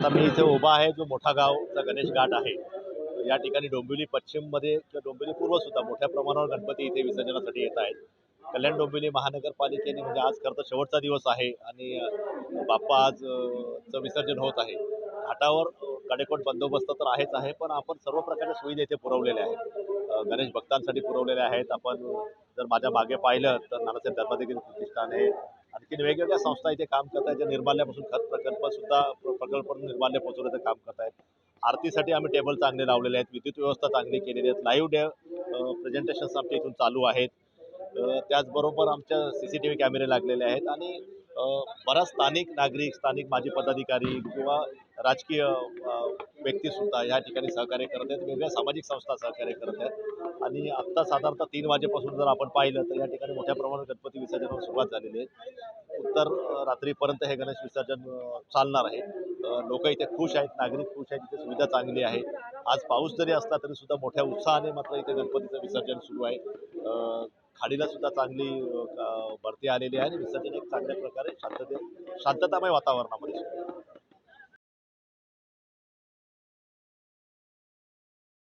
आता मी इथे उभा आहे जो मोठा गावचा गणेश घाट आहे. या ठिकाणी डोंबिवली पश्चिममध्ये किंवा डोंबिवली पूर्व सुद्धा मोठ्या प्रमाणावर गणपती इथे विसर्जनासाठी येत आहेत. कल्याण डोंबिवली महानगरपालिकेने म्हणजे आज खरं तर शेवटचा दिवस आहे आणि बाप्पा आज विसर्जन होत आहे. घाटावर कडेकोट बंदोबस्त तर आहेच आहे पण आपण सर्व प्रकारच्या सुविधा इथे पुरवलेल्या आहेत. गणेश भक्तांसाठी पुरवलेल्या आहेत. आपण जर माझ्या मागे पाहिलं तर नानासाहेब धर्मादेखील प्रतिष्ठान आहे आणखीन वेगवेगळ्या संस्था इथे काम करत आहेत. ज्या निर्माल्यापासून खत प्रकल्प सुद्धा प्रकल्प निर्माल्य पोहोचवण्याचं काम करत आहेत. आरतीसाठी आम्ही टेबल चांगले लावलेले आहेत. विद्युत व्यवस्था चांगली केलेली आहेत. लाईव्ह डे प्रेझेंटेशन्स आमच्या इथून चालू आहेत. त्याचबरोबर आमच्या सी सी टी व्ही कॅमेरे लागलेले आहेत. आणि बराच स्थानिक नागरिक स्थानिक माजी पदाधिकारी किंवा राजकीय व्यक्तीसुद्धा या ठिकाणी सहकार्य करत आहेत. वेगळ्या सामाजिक संस्था सहकार्य करत आहेत. आणि आत्ता साधारणतः तीन वाजेपासून जर आपण पाहिलं तर या ठिकाणी मोठ्या प्रमाणात गणपती विसर्जनाला सुरुवात झालेली आहे. तर रात्रीपर्यंत हे गणेश विसर्जन चालणार आहे. लोक इथे खुश आहेत नागरिक खुश आहेत इथे सुविधा चांगली आहे. आज पाऊस जरी असला तरी सुद्धा मोठ्या उत्साहाने मात्र इथे गणपतीचं विसर्जन सुरू आहे. खाडीला सुद्धा चांगली भरती आलेली आहे आणि विसर्जन एक चांगल्या प्रकारे शांतते शांततामय वातावरणामध्ये सुरू